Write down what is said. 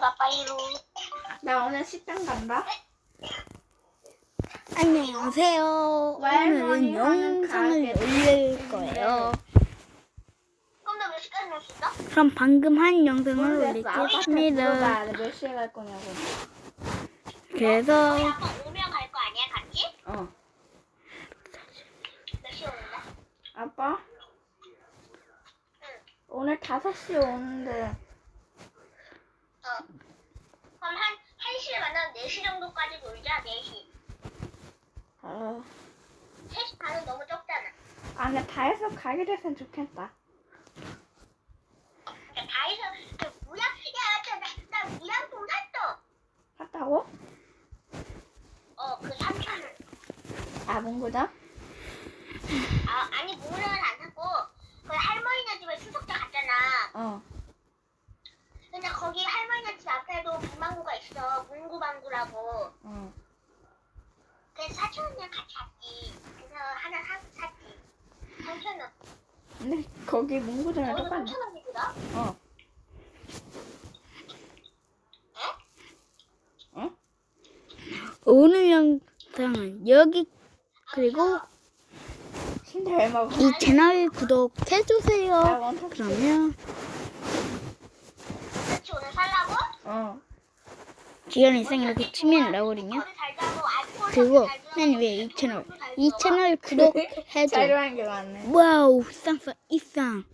빠빠이루. 나 오늘 식당 간다. 안녕하세요. 오늘은 영상을 올릴 거예요. 그럼 너몇 시까지 놀 수 있어? 그럼 방금 한 영상을 올리겠습니다. 몇 시에 갈 거냐고. 그래서 아빠 오면 갈 거 아니야, 같이? 어. 몇 시에 오는데? 아빠? 오늘 5시에 오는데. 어. 그럼 한, 1시에 만나면 4시 정도까지 놀자, 4시. 어. 3시 반은 너무 적잖아. 아, 근데 다 해서 가게 됐으면 좋겠다. 그러니까 다 해서, 그 무양, 야, 나, 나, 나 무양품 샀어. 샀다고? 어, 그 3천원. 아, 문구점? 아, 아니, 무양은 안 샀고, 그 할머니네 집에 추석 때 갔잖아. 어. 근데 거기 할머니네 집 앞에도 문방구가 있어. 문구방구라고. 어. 그래서 사촌이랑 같이 샀지. 그래서 하나 사, 샀지. 3천 원. 근데 거기 문구점이랑 똑같네. 3천 원이더라? 어. 어? 오늘 영상은 여기 그리고 신데 왜 먹어? 이 채널 나 구독해주세요. 원탑 그러면 그렇지, 오늘 살라고? 어. 지연 이상 이렇게 치면 나오거든요. 그리고 맨 위에 이 채널 잘 이. 채널 구독해줘. 와우 쌍쌍 이쌍